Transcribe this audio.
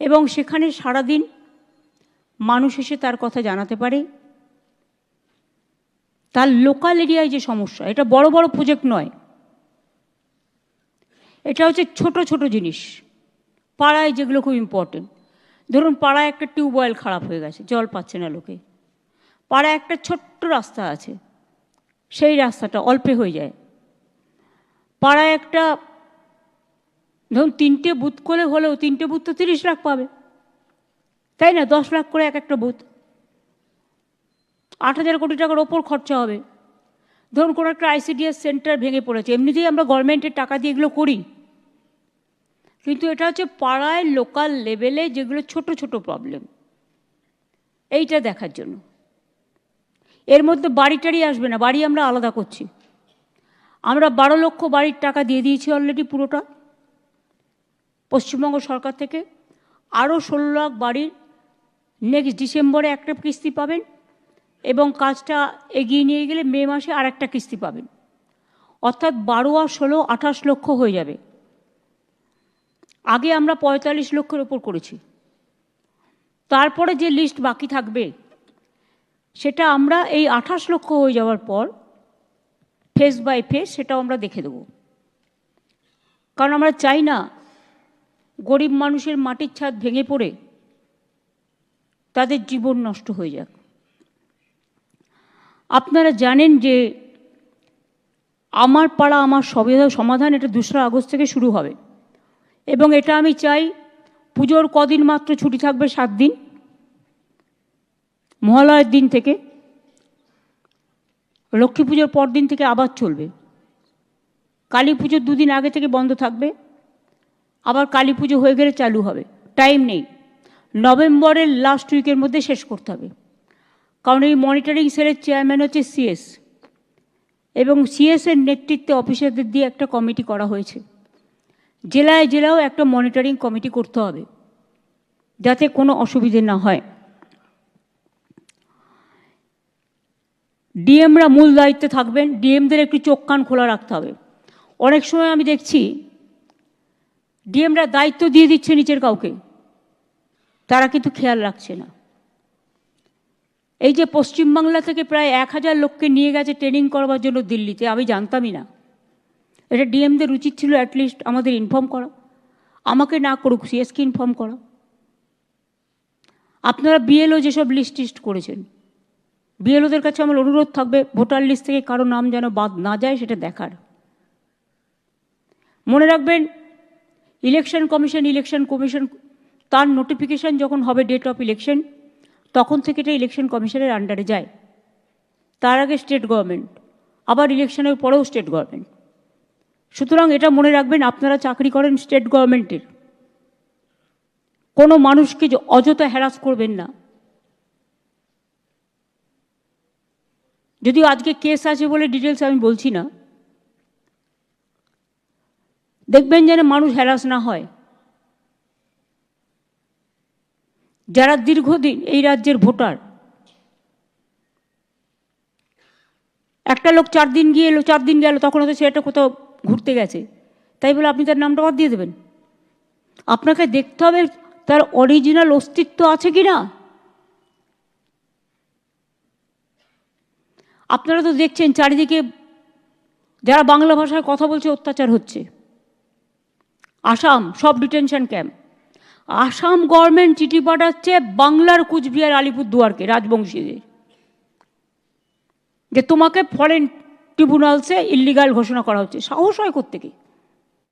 এবং সেখানে সারাদিন মানুষ এসে তার কথা জানাতে পারে। তার লোকাল এরিয়ায় যে সমস্যা, এটা বড় বড় প্রজেক্ট নয়। এটা হচ্ছে ছোট ছোট জিনিস। পাড়ায় যেগুলো খুব ইম্পর্টেন্ট ধরুন পাড়ায় একটা টিউবওয়েল খারাপ হয়ে গেছে, জল পাচ্ছে না লোকে। পাড়ায় একটা ছোট্ট রাস্তা আছে, সেই রাস্তাটা অল্পে হয়ে যায়। পাড়ায় একটা ধরুন তিনটে বুথ করে হলেও তিনটে বুথ তো তিরিশ লাখ পাবে। তাই না? দশ লাখ করে এক একটা বুথ। আট হাজার কোটি টাকার ওপর খরচা হবে। ধরুন কোনো একটা আইসিডিএস সেন্টার ভেঙে পড়েছে। এমনিতেই আমরা গভর্নমেন্টের টাকা দিয়ে এগুলো করি। কিন্তু এটা হচ্ছে পাড়ায় লোকাল লেভেলে যেগুলো ছোট ছোট প্রবলেম এইটা দেখার জন্য। এর মধ্যে বাড়ি টাড়ি আসবে না। বাড়ি আমরা আলাদা করছি। আমরা বারো লক্ষ বাড়ির টাকা দিয়ে দিয়েছি অলরেডি পুরোটা। পশ্চিমবঙ্গ সরকার থেকে আরও ষোলো লাখ বাড়ির নেক্সট ডিসেম্বরে একটা কিস্তি পাবেন এবং কাজটা এগিয়ে নিয়ে গেলে মে মাসে আর একটা কিস্তি পাবেন। অর্থাৎ বারো আর ষোলো, আঠাশ লক্ষ হয়ে যাবে। আগে আমরা পঁয়তাল্লিশ লক্ষের ওপর করেছি। তারপরে যে লিস্ট বাকি থাকবে, সেটা আমরা এই আঠাশ লক্ষ হয়ে যাওয়ার পর ফেস বাই ফেস সেটাও আমরা দেখে দেবো। কারণ আমরা চাই না গরিব মানুষের মাটির ছাদ ভেঙে পড়ে তাদের জীবন নষ্ট হয়ে যাক। আপনারা জানেন যে আমার পাড়া, আমার সমাধান এটা দোসরা আগস্ট থেকে শুরু হবে। এবং এটা আমি চাই পুজোর কদিন মাত্র ছুটি থাকবে সাত দিন, মহালয়ের দিন থেকে। লক্ষ্মী পুজোর পর দিন থেকে আবার চলবে। কালী পুজোর দুদিন আগে থেকে বন্ধ থাকবে। আবার কালী পুজো হয়ে গেলে চালু হবে। টাইম নেই। নভেম্বরের লাস্ট উইকের মধ্যে শেষ করতে হবে। কারণ এই মনিটরিং সেলের চেয়ারম্যান হচ্ছে সিএস এবং সিএসের নেতৃত্বে অফিসারদের দিয়ে একটা কমিটি করা হয়েছে। জেলায় জেলাও একটা মনিটরিং কমিটি করতে হবে। যাতে কোনো অসুবিধে না হয়। ডিএমরা মূল দায়িত্বে থাকবেন। ডিএমদের একটু চোখ কান খোলা রাখতে হবে। অনেক সময় আমি দেখছি ডিএমরা দায়িত্ব দিয়ে দিচ্ছে নিচের কাউকে। তারা কিন্তু খেয়াল রাখছে না। এই যে পশ্চিমবাংলা থেকে প্রায় এক হাজার লোককে নিয়ে গেছে ট্রেনিং করবার জন্য দিল্লিতে, আমি জানতামই না। এটা ডিএমদের উচিত ছিল অ্যাটলিস্ট আমাদের ইনফর্ম করা। আমাকে না করুক সিএসকে ইনফর্ম করা। আপনারা বিএলও যেসব লিস্ট টিস্ট করেছেন বিএলওদের কাছে আমার অনুরোধ থাকবে, ভোটার লিস্ট থেকে কারও নাম যেন বাদ না যায়, সেটা দেখার। মনে রাখবেন ইলেকশন কমিশন ইলেকশন কমিশন, তার নোটিফিকেশন যখন হবে ডেট অফ ইলেকশন তখন থেকে এটা ইলেকশন কমিশনের আন্ডারে যায়। তার আগে স্টেট গভর্নমেন্ট আবার ইলেকশনের পরেও স্টেট গভর্নমেন্ট সুতরাং এটা মনে রাখবেন, আপনারা চাকরি করেন স্টেট গভর্নমেন্টের কোনো মানুষকে অযথা হ্যারাস করবেন না। যদিও আজকে কেস আছে বলে ডিটেলস আমি বলছি না। দেখবেন যেন মানুষ হ্যারাস না হয়। যারা দীর্ঘদিন এই রাজ্যের ভোটার, একটা লোক চার দিন গিয়ে এলো, চার দিন গেল, তখন হয়তো সেটা কোথাও ঘুরতে গেছে। তাই বলে আপনি তার নামটা বাদ দিয়ে দেবেন। আপনাকে দেখতে হবে তার অরিজিনাল অস্তিত্ব আছে কি না আপনারা তো দেখছেন চারিদিকে যারা বাংলা ভাষায় কথা বলছে, অত্যাচার হচ্ছে। আসাম, সব ডিটেনশন ক্যাম্প। আসাম গভর্নমেন্ট চিঠি পাঠাচ্ছে বাংলার কুচবিহার, আলিপুরদুয়ারকে, রাজবংশীদের। যে তোমাকে ফরেন ট্রিব্যুনালসে ইলিগাল ঘোষণা করা হচ্ছে। সাহস হয় কোত্থেকে?